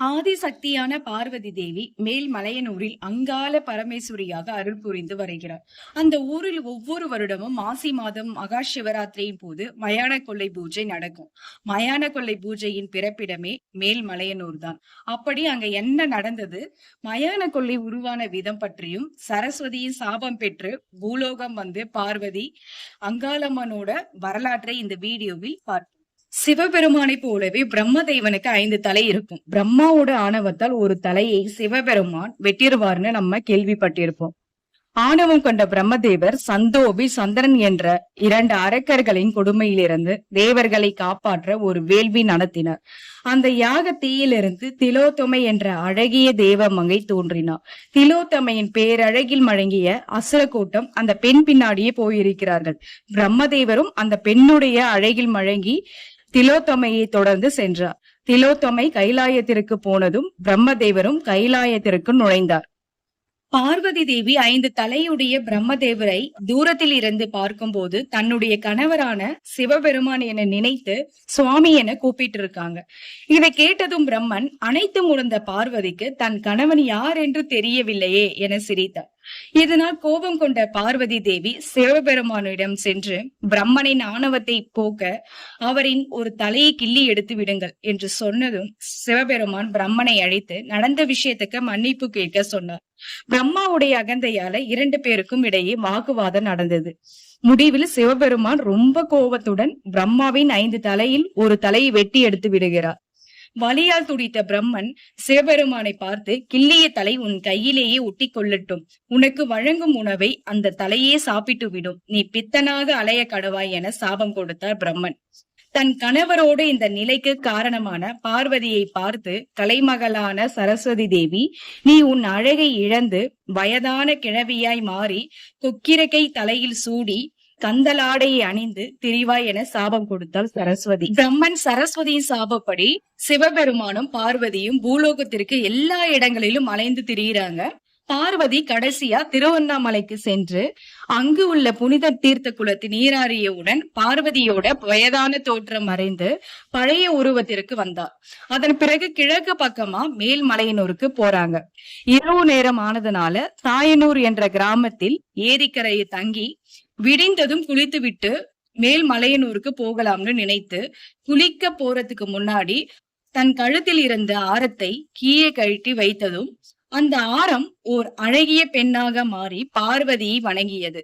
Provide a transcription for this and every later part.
ஆதிசக்தியான பார்வதி தேவி மேல்மலையனூரில் அங்காள பரமேஸ்வரியாக அருள் புரிந்து வருகிறார். அந்த ஊரில் ஒவ்வொரு வருடமும் மாசி மாதம் மகா சிவராத்திரியின் போது மயான கொள்ளை பூஜை நடக்கும். மயான கொள்ளை பூஜையின் பிறப்பிடமே மேல்மலையனூர் தான் அப்படி அங்க என்ன நடந்தது? மயான கொள்ளை உருவான விதம் பற்றியும் சரஸ்வதியின் சாபம் பெற்று பூலோகம் வந்து பார்வதி அங்காளம்மனோட வரலாற்றை இந்த வீடியோவில் பார்ப்போம். சிவபெருமானை போலவே பிரம்மதேவனுக்கு ஐந்து தலை இருக்கும். பிரம்மாவோட ஆணவத்தால் ஒரு தலையை சிவபெருமான் வெட்டிடுவார்னு நம்ம கேள்விப்பட்டிருப்போம். ஆணவம் கொண்ட பிரம்மதேவர் சந்தோபி சந்திரன் என்ற இரண்டு அரக்கர்களின் கொடுமையிலிருந்து தேவர்களை காப்பாற்ற ஒரு வேள்வி நடத்தினார். அந்த யாக தீயிலிருந்து திலோத்தமை என்ற அழகிய தேவமங்கை தோன்றினார். திலோத்தமையின் பேரழகில் மழங்கிய அசுர கூட்டம் அந்த பெண் பின்னாடியே போயிருக்கிறார்கள். பிரம்மதேவரும் அந்த பெண்ணுடைய அழகில் மழங்கி திலோத்தமையை தொடர்ந்து சென்றார். திலோத்தமை கைலாயத்திற்கு போனதும் பிரம்மதேவரும் கைலாயத்திற்கு நுழைந்தார். பார்வதி தேவி ஐந்து தலையுடைய பிரம்மதேவரை தூரத்தில் இருந்து பார்க்கும்போது தன்னுடைய கணவரான சிவபெருமான் என நினைத்து சுவாமி என கூப்பிட்டு இருக்காங்க இதை கேட்டதும் பிரம்மன் அனைத்து முடிந்த பார்வதிக்கு தன் கணவன் யார் என்று தெரியவில்லையே என சிரித்தார். இதனால் கோபம் கொண்ட பார்வதி தேவி சிவபெருமானிடம் சென்று பிரம்மனின் ஆணவத்தை போக்க அவரின் ஒரு தலையை கிள்ளி எடுத்து விடுங்கள் என்று சொன்னதும் சிவபெருமான் பிரம்மனை அழைத்து நடந்த விஷயத்துக்கு மன்னிப்பு கேட்க சொன்னார். பிரம்மாவுடைய அகந்தையால இரண்டு பேருக்கும் இடையே வாக்குவாதம் நடந்தது. முடிவில் சிவபெருமான் ரொம்ப கோபத்துடன் பிரம்மாவின் ஐந்து தலையில் ஒரு தலையை வெட்டி எடுத்து விடுகிறார். வலியால் துடித்த பிரம்மன் சிவபெருமானை பார்த்து கிள்ளிய தலை உன் கையிலேயே ஒட்டி கொள்ளட்டும் உனக்கு வழங்கும் உணவை அந்த தலையே சாப்பிட்டு விடும். நீ பித்தனாக அலைய கடவாய் என சாபம் கொடுத்தார் பிரம்மன். தன் கணவரோடு இந்த நிலைக்கு காரணமான பார்வதியை பார்த்து கலைமகளான சரஸ்வதி தேவி நீ உன் அழகை இழந்து வயதான கிழவியாய் மாறி கொக்கிரக்கை தலையில் சூடி கந்தலாடையை அணிந்து திரிவாய் என சாபம் கொடுத்தாள் சரஸ்வதி. பிரம்மன் சரஸ்வதியின் சாபப்படி சிவபெருமானும் பார்வதியும் பூலோகத்திற்கு எல்லா இடங்களிலும் அலைந்து திரியிறாங்க. பார்வதி கடைசியா திருவண்ணாமலைக்கு சென்று அங்கு உள்ள புனித தீர்த்த குளத்தில் நீராறியவுடன் பார்வதியோட வயதான தோற்றம் மறைந்து பழைய உருவத்திற்கு வந்தார் அதன் பிறகு கிழக்கு பக்கமா மேல்மலையனூருக்கு போறாங்க. இரவு நேரம் ஆனதுனால தாயனூர் என்ற கிராமத்தில் ஏரிக்கரையை தங்கி விடிந்ததும் குளித்துவிட்டு மேல்மலையனூருக்கு போகலாம்னு நினைத்து குளிக்க போறதுக்கு முன்னாடி தன் கழுத்தில் இருந்த ஆரத்தை கீழே கழட்டி வைத்ததும் அந்த ஆரம் ஓர் அழகிய பெண்ணாக மாறி பார்வதியை வணங்கியது.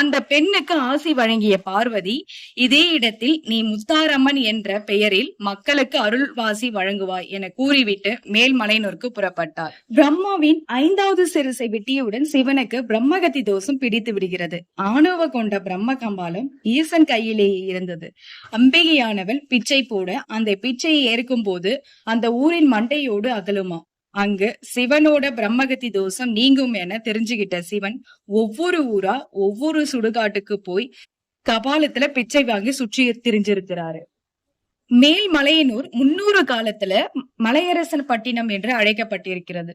அந்த பெண்ணுக்கு ஆசி வழங்கிய பார்வதி இதே இடத்தில் நீ முத்தாரம்மன் என்ற பெயரில் மக்களுக்கு அருள்வாசி வழங்குவாய் என கூறிவிட்டு மேல்மலையனூருக்கு புறப்பட்டார். பிரம்மாவின் ஐந்தாவது சிறுசை வெட்டியவுடன் சிவனுக்கு பிரம்மகத்தி தோஷம் பிடித்து விடுகிறது. ஆணவ கொண்ட பிரம்ம கம்பாலம் ஈசன் கையிலேயே இருந்தது. அம்பிகையானவள் பிச்சை போட அந்த பிச்சையை ஏற்கும் போது அந்த ஊரின் மண்டையோடு அகலுமா? அங்கு சிவனோட பிரம்மகத்தி தோஷம் நீங்கும் என தெரிஞ்சுகிட்ட சிவன் ஒவ்வொரு ஊரா ஒவ்வொரு சுடுகாட்டுக்கு போய் கபாலத்துல பிச்சை வாங்கி சுற்றி திரிஞ்சிருக்கிறாரு. மேல்மலையனூர் முன்னூறு காலத்துல மலையரசன் பட்டினம் என்று அழைக்கப்பட்டிருக்கிறது.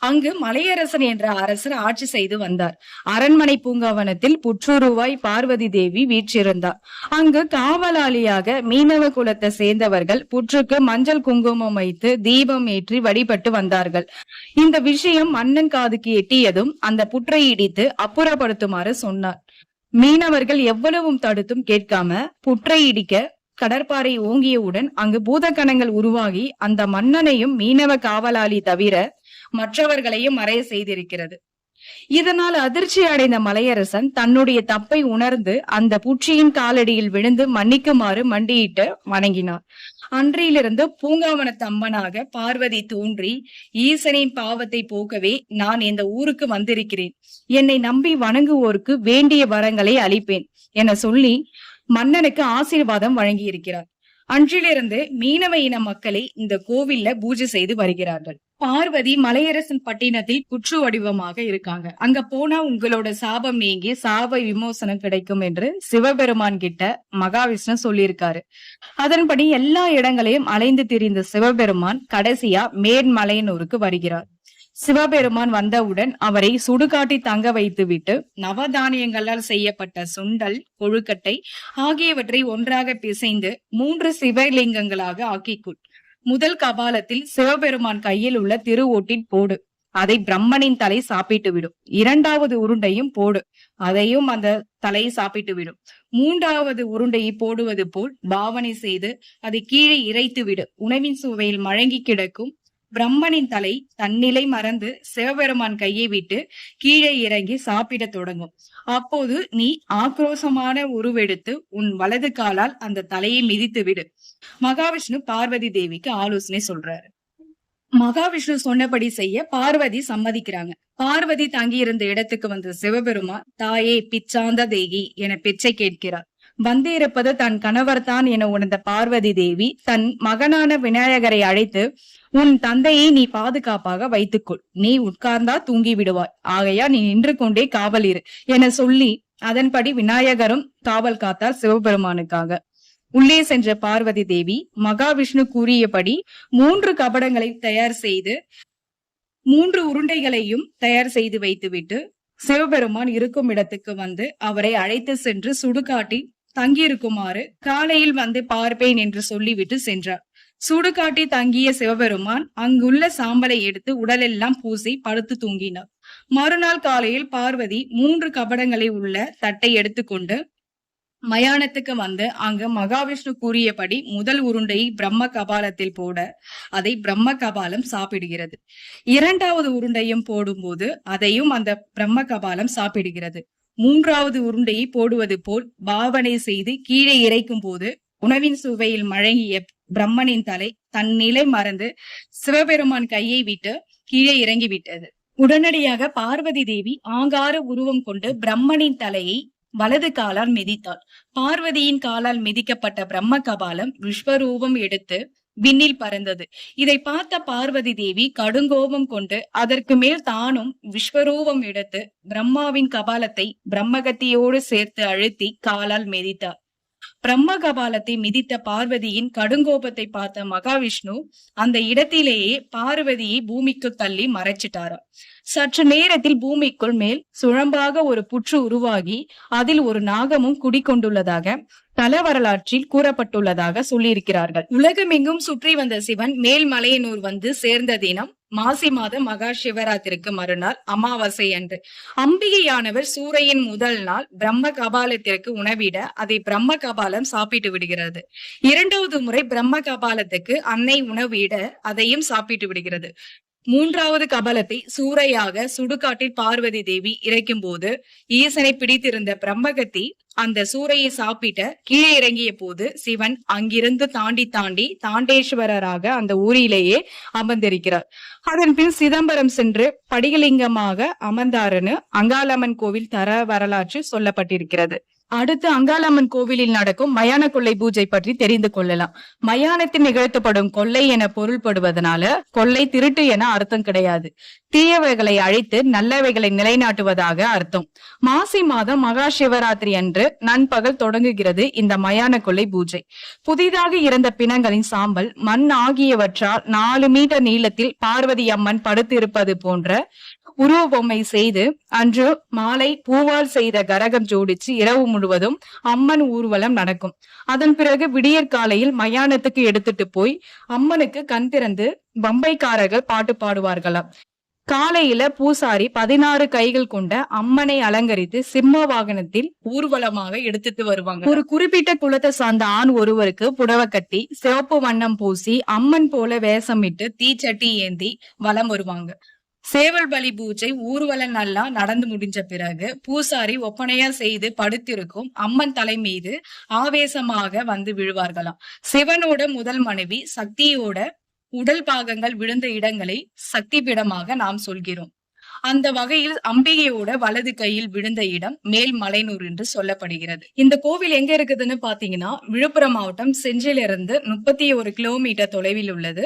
அங்கு மலையரசன் என்ற அரசர் ஆட்சி செய்து வந்தார். அரண்மனை பூங்காவனத்தில் புற்றுருவாய் பார்வதி தேவி வீற்றிருந்தார். அங்கு காவலாளியாக மீனவ குலத்தை சேர்ந்தவர்கள் புற்றுக்கு மஞ்சள் குங்குமம் வைத்து தீபம் ஏற்றி வழிபட்டு வந்தார்கள். இந்த விஷயம் மன்னன் காதுக்கு எட்டியதும் அந்த புற்றை இடித்து அப்புறப்படுத்துமாறு சொன்னார். மீனவர்கள் எவ்வளவும் தடுத்தும் கேட்காம புற்றை இடிக்க கடற்பாறை ஓங்கியவுடன் அங்கு பூதக்கணங்கள் உருவாகி அந்த மன்னனையும் மீனவ காவலாளி தவிர மற்றவர்களையும் மறைய செய்திருக்கிறது. இதனால் அதிர்ச்சி அடைந்த மலையரசன் தன்னுடைய தப்பை உணர்ந்து அந்த புற்றியின் காலடியில் விழுந்து மன்னிக்குமாறு மண்டியிட்டு வணங்கினார். அன்றிலிருந்து பூங்காவனத்து அம்மனாக பார்வதி தோன்றி ஈசனின் பாவத்தை போக்கவே நான் இந்த ஊருக்கு வந்திருக்கிறேன். என்னை நம்பி வணங்குவோருக்கு வேண்டிய வரங்களை அளிப்பேன் என சொல்லி மன்னனுக்கு ஆசீர்வாதம் வழங்கி இருக்கிறார் அன்றிலிருந்து மீனவ இன மக்களை இந்த கோவில்ல பூஜை செய்து வருகிறார்கள். பார்வதி மலையரசன் பட்டினத்தில் குற்று வடிவமாக இருக்காங்க. அங்க போனா உங்களோட சாபம் நீங்கி சாப விமோசனம் கிடைக்கும் என்று சிவபெருமான் கிட்ட மகாவிஷ்ணு சொல்லியிருக்காரு. அதன்படி எல்லா இடங்களையும் அலைந்து திரிந்த சிவபெருமான் கடைசியா மேன்மலையனூருக்கு வருகிறார். சிவபெருமான் வந்தவுடன் அவரை சுடுகாட்டி தங்க வைத்துவிட்டு நவதானியங்களால் செய்யப்பட்ட சுண்டல் கொழுக்கட்டை ஆகியவற்றை ஒன்றாக பிசைந்து மூன்று சிவலிங்கங்களாக ஆக்கி முதல் கபாலத்தில் சிவபெருமான் கையில் உள்ள திருவோட்டின் போடு. அதை பிரம்மனின் தலை சாப்பிட்டு விடும் இரண்டாவது உருண்டையும் போடு. அதையும் அந்த தலை சாப்பிட்டு விடும் மூன்றாவது உருண்டையை போடுவது போல் பாவனை செய்து அதை கீழே இறைத்து விடு. உணவின் சுவையில் மழங்கி கிடக்கும் பிரம்மனின் தலை தன்னிலை மறந்து சிவபெருமான் கையை விட்டு கீழே இறங்கி சாப்பிடத் தொடங்கும். அப்போது நீ ஆக்ரோசமான உருவெடுத்து உன் வலது காலால் அந்த தலையை மிதித்து விடு. மகாவிஷ்ணு பார்வதி தேவிக்கு ஆலோசனை சொல்றாரு. மகாவிஷ்ணு சொன்னபடி செய்ய பார்வதி சம்மதிக்கிறாங்க. பார்வதி தங்கியிருந்த இடத்துக்கு வந்த சிவபெருமான் தாயே பிச்சாந்த தேகி என பிச்சை கேட்கிறார். வந்திருப்பது தன் கணவர்தான் என உணர்ந்த பார்வதி தேவி தன் மகனான விநாயகரை அழைத்து உன் தந்தையை நீ பாதுகாப்பாக வைத்துக்கொள். நீ உட்கார்ந்தா தூங்கி விடுவாய் ஆகையா நீ நின்று கொண்டே காவல் இரு என சொல்லி அதன்படி விநாயகரும் காவல் காத்தார் சிவபெருமானுக்காக. உள்ளே சென்ற பார்வதி தேவி மகாவிஷ்ணு கூறியபடி மூன்று கபடங்களை தயார் செய்து மூன்று உருண்டைகளையும் தயார் செய்து வைத்துவிட்டு சிவபெருமான் இருக்கும் இடத்துக்கு வந்து அவரை அழைத்து சென்று சுடுகாட்டி தங்கியிருக்குமாறு காலையில் வந்து பார்ப்பேன் என்று சொல்லிவிட்டு சென்றார். சுடுகாட்டி தங்கிய சிவபெருமான் அங்குள்ள சாம்பலை எடுத்து உடலெல்லாம் பூசி படுத்து தூங்கினார். மறுநாள் காலையில் பார்வதி மூன்று கபடங்களை உள்ள தட்டை எடுத்துக்கொண்டு மயானத்துக்கு வந்து அங்கு மகாவிஷ்ணு கூறியபடி முதல் உருண்டையை பிரம்ம கபாலத்தில் போட அதை பிரம்ம கபாலம் சாப்பிடுகிறது. இரண்டாவது உருண்டையும் போடும்போது அதையும் அந்த பிரம்ம கபாலம் சாப்பிடுகிறது. மூன்றாவது உருண்டையை போடுவது போல் பாவனை செய்து கீழே இறைக்கும் போது உணவின் சுவையில் மழங்கிய பிரம்மனின் தலை தன் நிலை மறந்து சிவபெருமான் கையை விட்டு கீழே இறங்கி விட்டது உடனடியாக பார்வதி தேவி ஆங்கார உருவம் கொண்டு பிரம்மனின் தலையை வலது காலால் மிதித்தாள். பார்வதியின் காலால் மிதிக்கப்பட்ட பிரம்ம கபாலம் விஸ்வரூபம் எடுத்து விண்ணில் பறந்தது. இதை பார்த்த பார்வதி தேவி கடுங்கோபம் கொண்டு அதற்கு மேல் தானும் விஸ்வரூபம் எடுத்து பிரம்மாவின் கபாலத்தை பிரம்மகத்தியோடு சேர்த்து அழுத்தி காலால் மிதித்தார். பிரம்ம கபாலத்தை மிதித்த பார்வதியின் கடுங்கோபத்தை பார்த்த மகாவிஷ்ணு அந்த இடத்திலேயே பார்வதியை பூமிக்கு தள்ளி மறைச்சிட்டாராம். சற்று நேரத்தில் பூமிக்குள் மேல் சுழம்பாக ஒரு புற்று உருவாகி அதில் ஒரு நாகமும் குடிக்கொண்டுள்ளதாக தல வரலாற்றில் கூறப்பட்டுள்ளதாக சொல்லியிருக்கிறார்கள். உலகமெங்கும் சுற்றி வந்த சிவன் மேல்மலையனூர் வந்து சேர்ந்த தினம் மாசி மாதம் மகா சிவராத்திரிக்கு மறுநாள் அமாவாசை அன்று. அம்பிகையானவர் சூரையின் முதல் நாள் பிரம்ம கபாலத்திற்கு உணவிட அதை பிரம்ம கபாலம் சாப்பிட்டு விடுகிறது. இரண்டாவது முறை பிரம்ம கபாலத்துக்கு அன்னை உணவிட அதையும் சாப்பிட்டு விடுகிறது. மூன்றாவது கபலத்தை சூறையாக சுடுகாட்டில் பார்வதி தேவி இறைக்கும் போது ஈசனை பிடித்திருந்த பிரம்மகத்தி அந்த சூறையை சாப்பிட்ட கீழே இறங்கிய போது சிவன் அங்கிருந்து தாண்டி தாண்டி தாண்டேஸ்வரராக அந்த ஊரிலேயே அமர்ந்திருக்கிறார். அதன் பின் சிதம்பரம் சென்று படிகலிங்கமாக அமர்ந்தாருன்னு அங்காளம்மன் கோவில் தர வரலாற்று சொல்லப்பட்டிருக்கிறது. அடுத்து அங்காளம்மன் கோவிலில் நடக்கும் மயான கொள்ளை பூஜை பற்றி தெரிந்து கொள்ளலாம். மயானத்தில் நிகழ்த்தப்படும் கொள்ளை என பொருள்படுவதனால கொள்ளை திருட்டு என அர்த்தம் கிடையாது. தீயவைகளை அழித்து நல்லவைகளை நிலைநாட்டுவதாக அர்த்தம். மாசி மாதம் மகா சிவராத்திரி அன்று நண்பகல் தொடங்குகிறது இந்த மயான கொள்ளை பூஜை. புதிதாக இறந்த பிணங்களின் சாம்பல் மண் ஆகியவற்றால் நாலு மீட்டர் நீளத்தில் பார்வதி அம்மன் படுத்திருப்பது போன்ற உருவ பொம்மை செய்து அன்று மாலை பூவால் செய்த கரகம் ஜோடிச்சு இரவு முழுவதும் அம்மன் ஊர்வலம் நடக்கும். அதன் பிறகு விடியற் காலையில் மயானத்துக்கு எடுத்துட்டு போய் அம்மனுக்கு கண் திறந்து பம்பைக்காரர்கள் பாட்டு பாடுவார்களாம். காலையில பூசாரி பதினாறு கைகள் கொண்ட அம்மனை அலங்கரித்து சிம்ம வாகனத்தில் ஊர்வலமாக எடுத்துட்டு வருவாங்க. ஒரு குறிப்பிட்ட குலத்தை சார்ந்த ஆண் ஒருவருக்கு புடவை கட்டி சிவப்பு வண்ணம் பூசி அம்மன் போல வேஷமிட்டு தீச்சட்டி ஏந்தி வலம் வருவாங்க. சேவல் பலி பூஜை ஊர்வலம் நல்லா நடந்து முடிஞ்ச பிறகு பூசாரி ஒப்பனையா செய்து படுத்திருக்கும் அம்மன் தலை மீது ஆவேசமாக வந்து விழுவார்களாம். சிவனோட முதல் மனைவி சக்தியோட உடல் பாகங்கள் விழுந்த இடங்களை சக்தி பீடமாக நாம் சொல்கிறோம். அந்த வகையில் அம்பிகையோட வலது கையில் விழுந்த இடம் மேல் மலைனூர் என்று சொல்லப்படுகிறது. இந்த கோவில் எங்க இருக்குதுன்னு பாத்தீங்கன்னா விழுப்புரம் மாவட்டம் செஞ்சிலிருந்து முப்பத்தி ஒரு கிலோமீட்டர் தொலைவில் உள்ளது.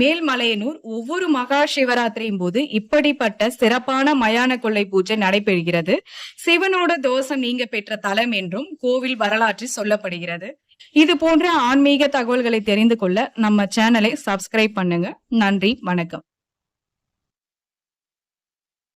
மேல்மலையனூர் ஒவ்வொரு மகா சிவராத்திரியின் போது இப்படிப்பட்ட சிறப்பான மயான கொள்ளை பூஜை நடைபெறுகிறது. சிவனோட தோஷம் நீங்க பெற்ற தலம் என்றும் கோவில் வரலாற்றில் சொல்லப்படுகிறது. இது போன்ற ஆன்மீக தகவல்களை தெரிந்து கொள்ள நம்ம சேனலை சப்ஸ்கிரைப் பண்ணுங்க. நன்றி வணக்கம்.